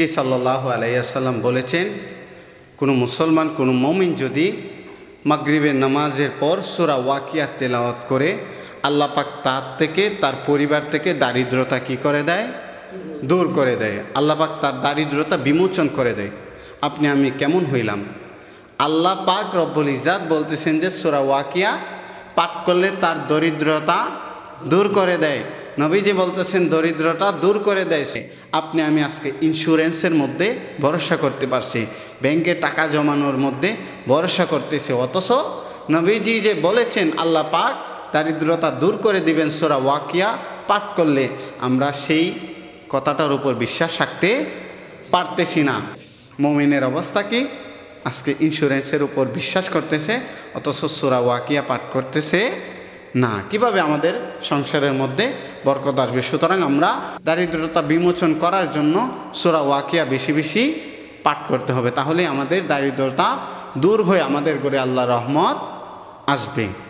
জি সাল্লাহ আলাইসাল্লাম বলেছেন, কোনো মুসলমান, কোনো মমিন যদি মাগরিবের নামাজের পর সুরা ওয়াকিয়া তেলাওয়াত করে, আল্লাহ পাক তার থেকে, তার পরিবার থেকে দারিদ্রতা কি করে দেয়? দূর করে দেয়। আল্লাহ পাক তার দারিদ্রতা বিমোচন করে দেয়। আপনি, আমি কেমন হইলাম? আল্লাহ পাক রব্বুল ইজাদ বলতেছেন যে সুরা ওয়াকিয়া পাঠ করলে তার দরিদ্রতা দূর করে দেয়। নবীজি বলতেছেন, দরিদ্রতা দূর করে দেয় সে আপনি, আমি আজকে ইন্স্যুরেন্সের মধ্যে ভরসা করতে পারছি। ব্যাংকে টাকা জমানোর মধ্যে ভরসা করতেছে। অথচ নবীজি যে বলেছেন, আল্লাহ পাক দারিদ্রতা দূর করে দিবেন সোরা ওয়াকিয়া পাঠ করলে, আমরা সেই কথাটার উপর বিশ্বাস রাখতে পারতেছি না। মমিনের অবস্থা কি? আজকে ইন্স্যুরেন্সের উপর বিশ্বাস করতেছে, অথচ সোরা ওয়াকিয়া পাঠ করতেছে। না, কীভাবে আমাদের সংসারের মধ্যে বরকত আসবে? সুতরাং আমরা দারিদ্রতা বিমোচন করার জন্য সোরা ওয়াকিয়া বেশি বেশি পাঠ করতে হবে। তাহলে আমাদের দারিদ্রতা দূর হয়ে আমাদের গড়ে আল্লাহ রহমত আসবে।